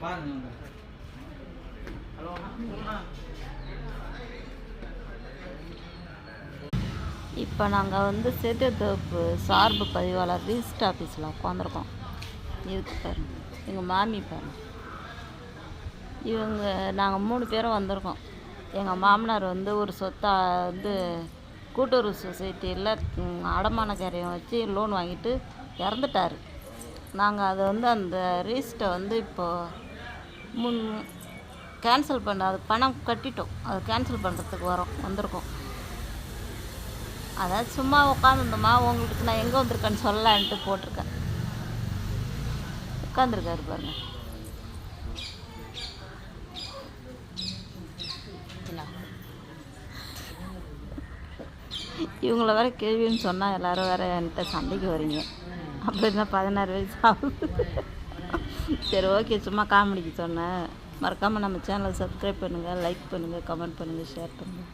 பாருங்க. ஹலோ இப்போ நாங்கள் வந்து சேத்தியத்தோப்பு சார்பு பதிவாளர் ரிஜிஸ்ட் ஆஃபீஸில் உட்காந்துருக்கோம் இதுக்கு பாருங்க எங்கள் மாமி பாருங்க இவங்க நாங்கள் மூணு பேரும் வந்திருக்கோம். எங்கள் மாமனார் வந்து ஒரு சொத்தை வந்து கூட்டுறவு சொசைட்டியில் அடமான வச்சு லோன் வாங்கிட்டு இறந்துட்டார். நாங்கள் அதை வந்து அந்த ரீஸ்ட்டை வந்து இப்போது முன் கேன்சல் பண்ண அது பணம் கட்டிட்டோம். அதை கேன்சல் பண்ணுறதுக்கு வரோம் வந்திருக்கோம். அதாவது சும்மா உட்காந்துருந்தோமா உங்களுக்கு நான் எங்கே வந்திருக்கேன்னு சொல்லலான்ட்டு போட்டிருக்கேன். உட்காந்துருக்காரு பாருங்க. இவங்கள வேற கேள்வின்னு சொன்னால் எல்லாரும் வேற என்கிட்ட சண்டைக்கு வரீங்க. அப்படின்னா பதினாறு வயசு ஆகுது. சரி ஓகே சும்மா காமெடிக்கு சொன்னேன். மறக்காமல் நம்ம சேனலை சப்ஸ்கிரைப் பண்ணுங்கள் லைக் பண்ணுங்கள் கமெண்ட் பண்ணுங்கள் ஷேர் பண்ணுங்கள்